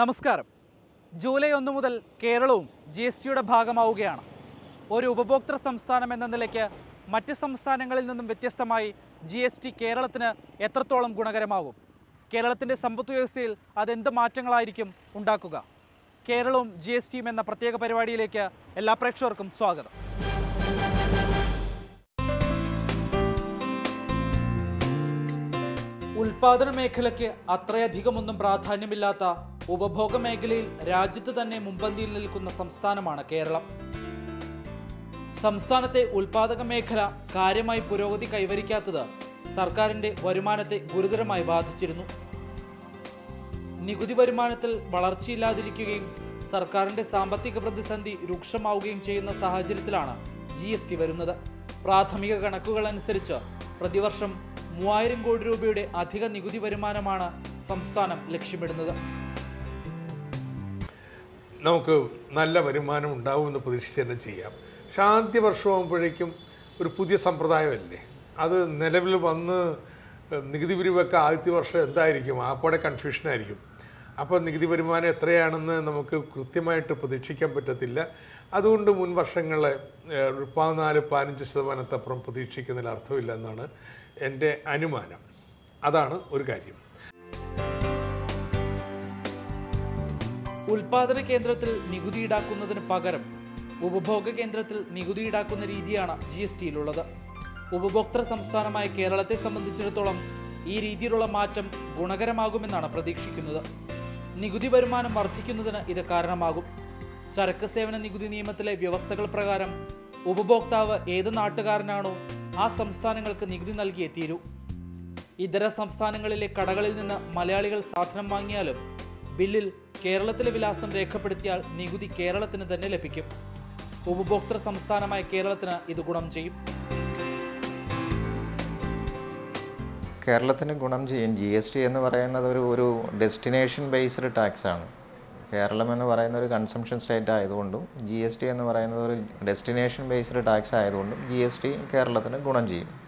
നമസ്കാരം. ജൂലൈ ഒന്ന് മുതൽ കേരളവും ജി എസ് ടിയുടെ ഭാഗമാവുകയാണ്. ഒരു ഉപഭോക്തൃ സംസ്ഥാനം എന്ന നിലയ്ക്ക് മറ്റ് സംസ്ഥാനങ്ങളിൽ നിന്നും വ്യത്യസ്തമായി ജി എസ് ടി കേരളത്തിന് എത്രത്തോളം ഗുണകരമാകും? കേരളത്തിന്റെ സമ്പദ് വ്യവസ്ഥയിൽ അതെന്ത് മാറ്റങ്ങളായിരിക്കും ഉണ്ടാക്കുക? കേരളവും ജി എസ് ടിയും എന്ന പ്രത്യേക പരിപാടിയിലേക്ക് എല്ലാ പ്രേക്ഷകർക്കും സ്വാഗതം. ഉൽപാദന മേഖലയ്ക്ക് അത്രയധികമൊന്നും പ്രാധാന്യമില്ലാത്ത ഉപഭോഗ മേഖലയിൽ രാജ്യത്ത് തന്നെ മുൻപന്തിയിൽ നിൽക്കുന്ന സംസ്ഥാനമാണ് കേരളം. സംസ്ഥാനത്തെ ഉൽപാദക മേഖല കാര്യമായി പുരോഗതി കൈവരിക്കാത്തത് സർക്കാരിന്റെ വരുമാനത്തെ ഗുരുതരമായി ബാധിച്ചിരുന്നു. നികുതി വരുമാനത്തിൽ വളർച്ചയില്ലാതിരിക്കുകയും സർക്കാരിന്റെ സാമ്പത്തിക പ്രതിസന്ധി രൂക്ഷമാവുകയും ചെയ്യുന്ന സാഹചര്യത്തിലാണ് ജി എസ് ടി വരുന്നത്. പ്രാഥമിക കണക്കുകൾ അനുസരിച്ച് പ്രതിവർഷം മൂവായിരം കോടി രൂപയുടെ അധിക നികുതി വരുമാനമാണ് സംസ്ഥാനം ലക്ഷ്യമിടുന്നത്. നമുക്ക് നല്ല വരുമാനം ഉണ്ടാവുമെന്ന് പ്രതീക്ഷിച്ച് തന്നെ ചെയ്യാം. പക്ഷെ ആദ്യ വർഷമാകുമ്പോഴേക്കും ഒരു പുതിയ സമ്പ്രദായമല്ലേ? അത് നിലവിൽ വന്ന് നികുതി പിരിവൊക്കെ ആദ്യത്തെ വർഷം എന്തായിരിക്കും? ആപ്പോടെ കൺഫ്യൂഷനായിരിക്കും അപ്പോൾ നികുതി വരുമാനം എത്രയാണെന്ന് നമുക്ക് കൃത്യമായിട്ട് പ്രതീക്ഷിക്കാൻ പറ്റത്തില്ല. അതുകൊണ്ട് മുൻ വർഷങ്ങളെ പതിനാല് പതിനഞ്ച് ശതമാനത്തപ്പുറം പ്രതീക്ഷിക്കുന്നതിൽ അർത്ഥമില്ല എന്നാണ് എന്റെ അനുമാനം. അതാണ് ഒരു കാര്യം. ഉൽപാദന കേന്ദ്രത്തിൽ നികുതി ഈടാക്കുന്നതിന് പകരം ഉപഭോഗ കേന്ദ്രത്തിൽ നികുതി ഈടാക്കുന്ന രീതിയാണ് ജി എസ് ടിയിലുള്ളത്. ഉപഭോക്തൃ സംസ്ഥാനമായ കേരളത്തെ സംബന്ധിച്ചിടത്തോളം ഈ രീതിയിലുള്ള മാറ്റം ഗുണകരമാകുമെന്നാണ് പ്രതീക്ഷിക്കുന്നത്. നികുതി വരുമാനം വർദ്ധിക്കുന്നതിന് ഇത് കാരണമാകും. ചരക്ക് സേവന നികുതി നിയമത്തിലെ വ്യവസ്ഥകൾ പ്രകാരം ഉപഭോക്താവ് ഏത് നാട്ടുകാരനാണോ ആ സംസ്ഥാനങ്ങൾക്ക് നികുതി നൽകിയേ തീരൂ. ഇതര സംസ്ഥാനങ്ങളിലെ കടകളിൽ നിന്ന് മലയാളികൾ സാധനം വാങ്ങിയാലും ബില്ലിൽ കേരളത്തിലെ വിലാസം രേഖപ്പെടുത്തിയാൽ നികുതി കേരളത്തിന് തന്നെ ലഭിക്കും. ഉപഭോക്തൃ സംസ്ഥാനമായ കേരളത്തിന് ഇത് ഗുണം ചെയ്യും. കേരളത്തിന് ഗുണം ചെയ്യും. ജി എസ് ടി എന്ന് പറയുന്നത് ഒരു ഒരു ഡെസ്റ്റിനേഷൻ ബേസ്ഡ് ടാക്സ് ആണ്. കേരളം എന്ന് പറയുന്ന ഒരു കൺസംഷൻ സ്റ്റേറ്റ് ആയതുകൊണ്ടും ജി എസ് ടി എന്ന് പറയുന്നത് ഒരു ഡെസ്റ്റിനേഷൻ ബേസ്ഡ് ടാക്സ് ആയതുകൊണ്ടും ജി എസ് ടി കേരളത്തിന് ഗുണം ചെയ്യും.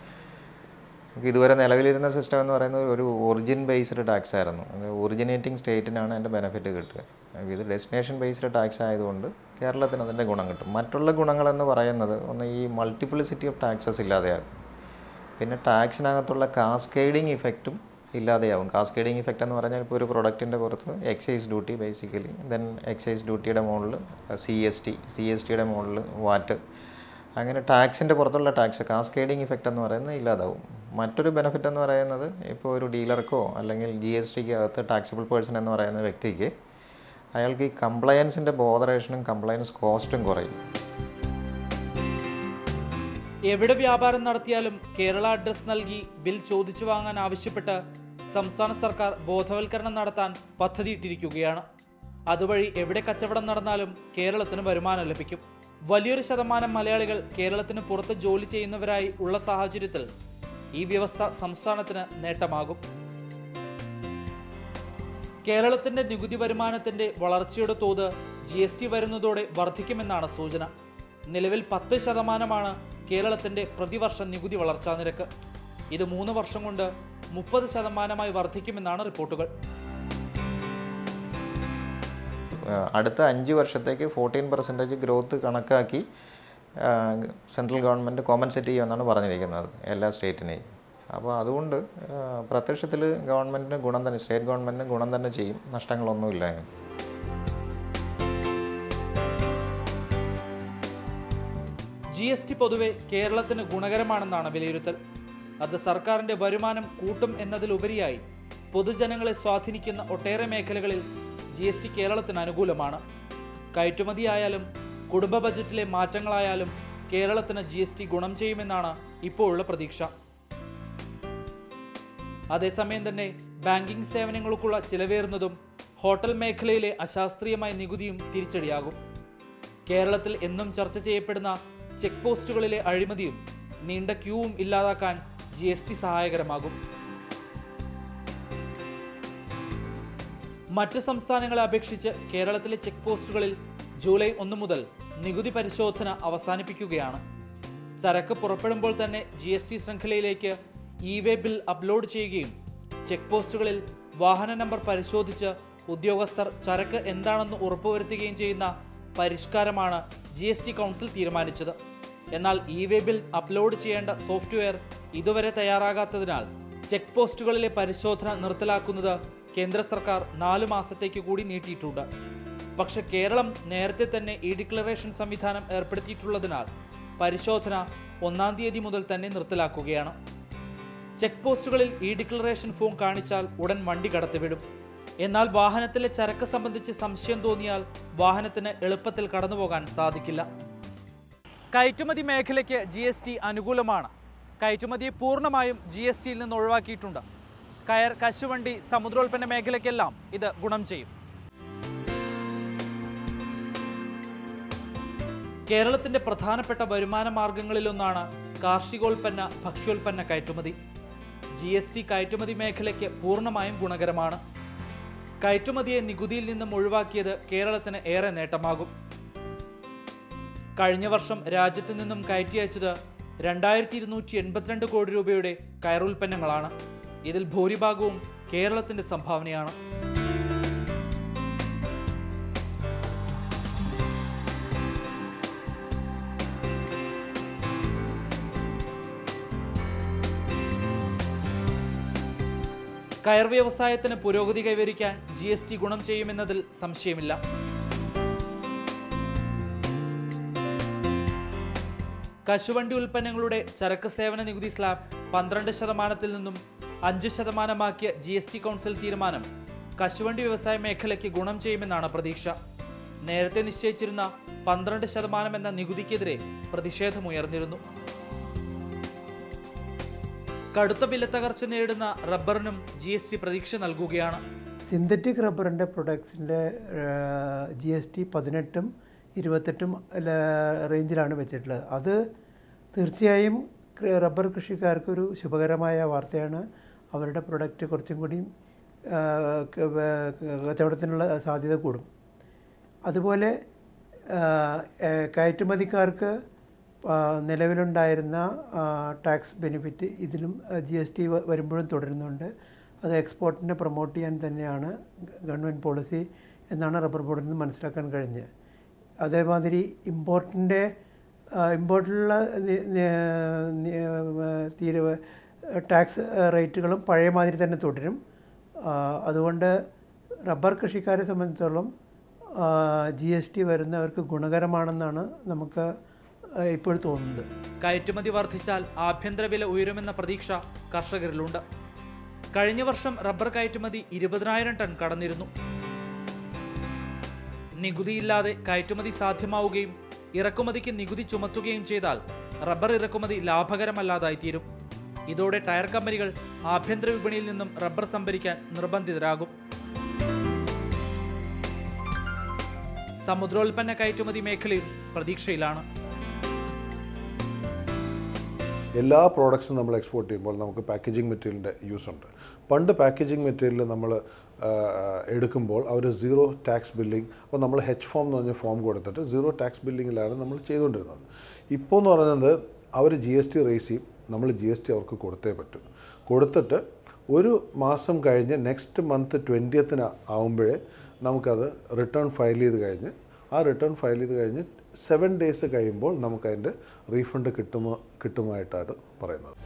നമുക്ക് ഇതുവരെ നിലവിലിരുന്ന സിസ്റ്റം എന്ന് പറയുന്നത് ഒരു ഒറിജിൻ ബേസ്ഡ് ടാക്സ് ആയിരുന്നു. ഒറിജിനേറ്റിംഗ് സ്റ്റേറ്റിനാണ് അതിന്റെ ബെനിഫിറ്റ് കിട്ടുക. ഇത് ഡെസ്റ്റിനേഷൻ ബേസ്ഡ് ടാക്സ് ആയതുകൊണ്ട് കേരളത്തിന് അതിന്റെ ഗുണം കിട്ടും. മറ്റുള്ള ഗുണങ്ങളെന്ന് പറയുന്നത് ഒന്ന് ഈ മൾട്ടിപ്ലിസിറ്റി ഓഫ് ടാക്സസ് ഇല്ലാതെയാകും. പിന്നെ ടാക്സിനകത്തുള്ള കാസ്കേഡിങ് ഇഫക്റ്റും ഇല്ലാതെയാവും കാസ്കേഡിങ് ഇഫക്റ്റ് എന്ന് പറഞ്ഞാൽ ഇപ്പോൾ ഒരു പ്രൊഡക്റ്റിന്റെ പുറത്ത് excise duty basically then excise ഡ്യൂട്ടിയുടെ മുകളിൽ C S T C S ടിയുടെ മുകളിൽ വാറ്റ് അങ്ങനെ ടാക്സിന്റെ പുറത്തുള്ള ടാക്സ് കാസ്കേഡിങ് ഇഫക്റ്റ് എന്ന് പറയുന്നത് ഇല്ലാതാവും. മറ്റൊരു ബെനിഫിറ്റ് എന്ന് പറയുന്നത് ഇപ്പോൾ ഒരു ഡീലർക്കോ അല്ലെങ്കിൽ ജി എസ് ടിക്ക് അകത്ത് ടാക്സിബിൾ പേഴ്സൺ എന്ന് പറയുന്ന വ്യക്തിക്ക് അയാൾക്ക് ഈ കംപ്ലയൻസിന്റെ ബോധറേഷനും കംപ്ലയൻസ് കോസ്റ്റും കുറയും. എവിടെ വ്യാപാരം നടത്തിയാലും കേരള അഡ്രസ് നൽകി ബിൽ ചോദിച്ചു വാങ്ങാൻ ആവശ്യപ്പെട്ട് സംസ്ഥാന സർക്കാർ ബോധവൽക്കരണം നടത്താൻ പദ്ധതിയിട്ടിരിക്കുകയാണ്. അതുവഴി എവിടെ കച്ചവടം നടന്നാലും കേരളത്തിന് വരുമാനം ലഭിക്കും. വലിയൊരു ശതമാനം മലയാളികൾ കേരളത്തിന് പുറത്ത് ജോലി ചെയ്യുന്നവരായി ഉള്ള സാഹചര്യത്തിൽ ഈ വ്യവസ്ഥ സംസ്ഥാനത്തിന് നേട്ടമാകും. കേരളത്തിന്റെ നികുതി വരുമാനത്തിന്റെ വളർച്ചയുടെ തോത് ജി എസ് ടി വരുന്നതോടെ വർദ്ധിക്കുമെന്നാണ് സൂചന. നിലവിൽ പത്ത് ശതമാനമാണ് കേരളത്തിന്റെ പ്രതിവർഷ നികുതി വളർച്ചാ നിരക്ക്. ഇത് മൂന്ന് വർഷം കൊണ്ട് മുപ്പത് ശതമാനമായി വർദ്ധിക്കുമെന്നാണ് റിപ്പോർട്ടുകൾ. അടുത്ത അഞ്ച് വർഷത്തേക്ക് ഫോർട്ടീൻ പെർസെന്റേജ് ഗ്രോത്ത് കണക്കാക്കി സെൻട്രൽ ഗവൺമെന്റ് കോമ്പൻസേറ്റ് ചെയ്യുമെന്നാണ് പറഞ്ഞിരിക്കുന്നത് എല്ലാ സ്റ്റേറ്റിനെയും. അപ്പോൾ അതുകൊണ്ട് പ്രത്യക്ഷത്തിൽ ഗവൺമെന്റിന് ഗുണം തന്നെ സ്റ്റേറ്റ് ഗവൺമെന്റിന് ഗുണം തന്നെ ചെയ്യും. നഷ്ടങ്ങളൊന്നുമില്ല. ജി എസ് ടി പൊതുവെ കേരളത്തിന് ഗുണകരമാണെന്നാണ് വിലയിരുത്തൽ. അത് സർക്കാരിന്റെ വരുമാനം കൂട്ടും എന്നതിലുപരിയായി പൊതുജനങ്ങളെ സ്വാധീനിക്കുന്ന ഒട്ടേറെ മേഖലകളിൽ ജി എസ് ടി കേരളത്തിന് അനുകൂലമാണ്. കയറ്റുമതിയായാലും കുടുംബ ബജറ്റിലെ മാറ്റങ്ങളായാലും കേരളത്തിന് ജി എസ് ടി ഗുണം ചെയ്യുമെന്നാണ് ഇപ്പോഴുള്ള പ്രതീക്ഷ. അതേസമയം തന്നെ ബാങ്കിംഗ് സേവനങ്ങൾക്കുള്ള ചിലവേറുന്നതും ഹോട്ടൽ മേഖലയിലെ അശാസ്ത്രീയമായ നികുതിയും തിരിച്ചടിയാകും. കേരളത്തിൽ എന്നും ചർച്ച ചെയ്യപ്പെടുന്ന ചെക്ക് പോസ്റ്റുകളിലെ അഴിമതിയും നീണ്ട ക്യൂവും ഇല്ലാതാക്കാൻ ജി എസ് ടി സഹായകരമാകും. മറ്റ് സംസ്ഥാനങ്ങളെ അപേക്ഷിച്ച് കേരളത്തിലെ ചെക്ക് പോസ്റ്റുകളിൽ ജൂലൈ ഒന്ന് മുതൽ നികുതി പരിശോധന അവസാനിപ്പിക്കുകയാണ്. ചരക്ക് പുറപ്പെടുമ്പോൾ തന്നെ ജി എസ് ടി ശൃംഖലയിലേക്ക് ഇ വേ ബിൽ അപ്ലോഡ് ചെയ്യുകയും ചെക്ക് പോസ്റ്റുകളിൽ വാഹന നമ്പർ പരിശോധിച്ച് ഉദ്യോഗസ്ഥർ ചരക്ക് എന്താണെന്ന് ഉറപ്പുവരുത്തുകയും ചെയ്യുന്ന പരിഷ്കാരമാണ് ജി എസ് ടി കൗൺസിൽ തീരുമാനിച്ചത്. എന്നാൽ ഇ വേ ബിൽ അപ്ലോഡ് ചെയ്യേണ്ട സോഫ്റ്റ്വെയർ ഇതുവരെ തയ്യാറാകാത്തതിനാൽ ചെക്ക് പോസ്റ്റുകളിലെ പരിശോധന നിർത്തലാക്കുന്നത് കേന്ദ്ര സർക്കാർ നാലു മാസത്തേക്ക് കൂടി നീട്ടിയിട്ടുണ്ട്. പക്ഷെ കേരളം നേരത്തെ തന്നെ ഈ ഡിക്ലറേഷൻ സംവിധാനം ഏർപ്പെടുത്തിയിട്ടുള്ളതിനാൽ പരിശോധന ഒന്നാം തീയതി മുതൽ തന്നെ നിർത്തലാക്കുകയാണ്. ചെക്ക് പോസ്റ്റുകളിൽ ഈ ഡിക്ലറേഷൻ ഫോം കാണിച്ചാൽ ഉടൻ വണ്ടി കടത്തിവിടും. എന്നാൽ വാഹനത്തിലെ ചരക്ക് സംബന്ധിച്ച് സംശയം തോന്നിയാൽ വാഹനത്തിന് എളുപ്പത്തിൽ കടന്നുപോകാൻ സാധിക്കില്ല. കയറ്റുമതി മേഖലയ്ക്ക് ജി എസ് ടി അനുകൂലമാണ്. കയറ്റുമതിയെ പൂർണമായും ജി എസ് ടിയിൽ നിന്ന് ഒഴിവാക്കിയിട്ടുണ്ട്. കയർ കശുവണ്ടി സമുദ്രോൽപ്പന്ന മേഖലയ്ക്കെല്ലാം ഇത് ഗുണം ചെയ്യും. കേരളത്തിന്റെ പ്രധാനപ്പെട്ട വരുമാന മാർഗങ്ങളിലൊന്നാണ് കാർഷികോൽപ്പന്ന ഭക്ഷ്യോൽപ്പന്ന കയറ്റുമതി. ജി എസ് ടി കയറ്റുമതി മേഖലയ്ക്ക് പൂർണമായും ഗുണകരമാണ്. കയറ്റുമതിയെ നികുതിയിൽ നിന്നും ഒഴിവാക്കിയത് കേരളത്തിന് ഏറെ നേട്ടമാകും. കഴിഞ്ഞ വർഷം രാജ്യത്ത് നിന്നും കയറ്റി അയച്ചത് രണ്ടായിരത്തി ഇരുന്നൂറ്റി എൺപത്തിരണ്ട് കോടി രൂപയുടെ കയറുൽപ്പന്നങ്ങളാണ്. ഇതിൽ ഭൂരിഭാഗവും കേരളത്തിന്റെ സംഭാവനയാണ്. കയർ വ്യവസായത്തിന് പുരോഗതി കൈവരിക്കാൻ ജി എസ് ടി ഗുണം ചെയ്യുമെന്നതിൽ സംശയമില്ല. കശുവണ്ടി ഉൽപ്പന്നങ്ങളുടെ ചരക്ക് സേവന നികുതി സ്ലാബ് പന്ത്രണ്ട് ശതമാനത്തിൽ നിന്നും അഞ്ച് ശതമാനമാക്കിയ ജി എസ് ടി കൗൺസിൽ തീരുമാനം കശുവണ്ടി വ്യവസായ മേഖലയ്ക്ക് ഗുണം ചെയ്യുമെന്നാണ് പ്രതീക്ഷ. നേരത്തെ നിശ്ചയിച്ചിരുന്ന പന്ത്രണ്ട് ശതമാനം എന്ന നികുതിക്കെതിരെ പ്രതിഷേധമുയർന്നിരുന്നു. കടുത്ത വിലത്തകർച്ച നേടുന്ന റബ്ബറിനും ജി എസ് ടി പ്രതീക്ഷ നൽകുകയാണ്. സിന്തറ്റിക് റബ്ബറിന്റെ പ്രൊഡക്ട്സിന്റെ ജി എസ് ടി പതിനെട്ടും ഇരുപത്തെട്ടും റേഞ്ചിലാണ് വെച്ചിട്ടുള്ളത്. അത് തീർച്ചയായും റബ്ബർ കൃഷിക്കാർക്കൊരു ശുഭകരമായ വാർത്തയാണ്. അവരുടെ പ്രൊഡക്റ്റ് കുറച്ചും കൂടി കച്ചവടത്തിനുള്ള സാധ്യത കൂടും. അതുപോലെ കയറ്റുമതിക്കാർക്ക് നിലവിലുണ്ടായിരുന്ന ടാക്സ് ബെനിഫിറ്റ് ഇതിലും ജി എസ് ടി വരുമ്പോഴും തുടരുന്നുണ്ട്. അത് എക്സ്പോർട്ടിനെ പ്രൊമോട്ട് ചെയ്യാൻ തന്നെയാണ് ഗവൺമെന്റ് പോളിസി എന്നാണ് റബ്ബർ ബോർഡിൽ നിന്ന് മനസ്സിലാക്കാൻ കഴിഞ്ഞത്. അതേമാതിരി ഇമ്പോർട്ടിന്റെ ഇമ്പോർട്ടിലുള്ള തീരുവ ടാക്സ് റേറ്റുകളും പഴയ മാതിരി തന്നെ തുടരും. അതുകൊണ്ട് റബ്ബർ കൃഷിക്കാരെ സംബന്ധിച്ചിടത്തോളം ജി എസ് ടി വരുന്നവർക്ക് ഗുണകരമാണെന്നാണ് നമുക്ക് ഇപ്പോൾ തോന്നുന്നത് കയറ്റുമതി വർദ്ധിച്ചാൽ ആഭ്യന്തര വില ഉയരുമെന്ന പ്രതീക്ഷ കർഷകരിലുണ്ട്. കഴിഞ്ഞ വർഷം റബ്ബർ കയറ്റുമതി ഇരുപതിനായിരം ടൺ കടന്നിരുന്നു. നികുതിയില്ലാതെ കയറ്റുമതി സാധ്യമാവുകയും ഇറക്കുമതിക്ക് നികുതി ചുമത്തുകയും ചെയ്താൽ റബ്ബർ ഇറക്കുമതി ലാഭകരമല്ലാതായി തീരും. ഇതോടെ ടയർ കമ്പനികൾ ആഭ്യന്തര വിപണിയിൽ നിന്നും റബ്ബർ സംഭരിക്കാൻ നിർബന്ധിതരാകും. സമുദ്രോൽപ്പന്ന കയറ്റുമതി മേഖലയും പ്രതീക്ഷയിലാണ്. എല്ലാ പ്രോഡക്ട്സും നമ്മൾ എക്സ്പോർട്ട് ചെയ്യുമ്പോൾ നമുക്ക് പാക്കേജിംഗ് മെറ്റീരിയലിന്റെ യൂസ് ഉണ്ട്. പണ്ട് പാക്കേജിംഗ് മെറ്റീരിയൽ നമ്മൾ എടുക്കുമ്പോൾ അവർ സീറോ ടാക്സ് ബില്ലിംഗ് അപ്പോൾ നമ്മൾ ഹെച്ച് ഫോം എന്ന് പറഞ്ഞ ഫോം കൊടുത്തിട്ട് സീറോ ടാക്സ് ബില്ലിങ്ങിലാണ് നമ്മൾ ചെയ്തുകൊണ്ടിരുന്നത്. ഇപ്പോൾ എന്ന് പറയുന്നത് അവർ ജി എസ് ടി റേസ് ചെയ്യും നമ്മൾ ജി എസ് ടി അവർക്ക് കൊടുത്തേ പറ്റും. കൊടുത്തിട്ട് ഒരു മാസം കഴിഞ്ഞ് നെക്സ്റ്റ് മന്ത് ട്വന്റിയത്തിന് ആകുമ്പോഴേ നമുക്കത് റിട്ടേൺ ഫയൽ ചെയ്ത് കഴിഞ്ഞ് ആ റിട്ടേൺ ഫയൽ ചെയ്ത് കഴിഞ്ഞ് സെവൻ ഡേയ്സ് കഴിയുമ്പോൾ നമുക്കതിന്റെ റീഫണ്ട് കിട്ടുമോ കിട്ടുമായിട്ടാണ് പറയുന്നത്.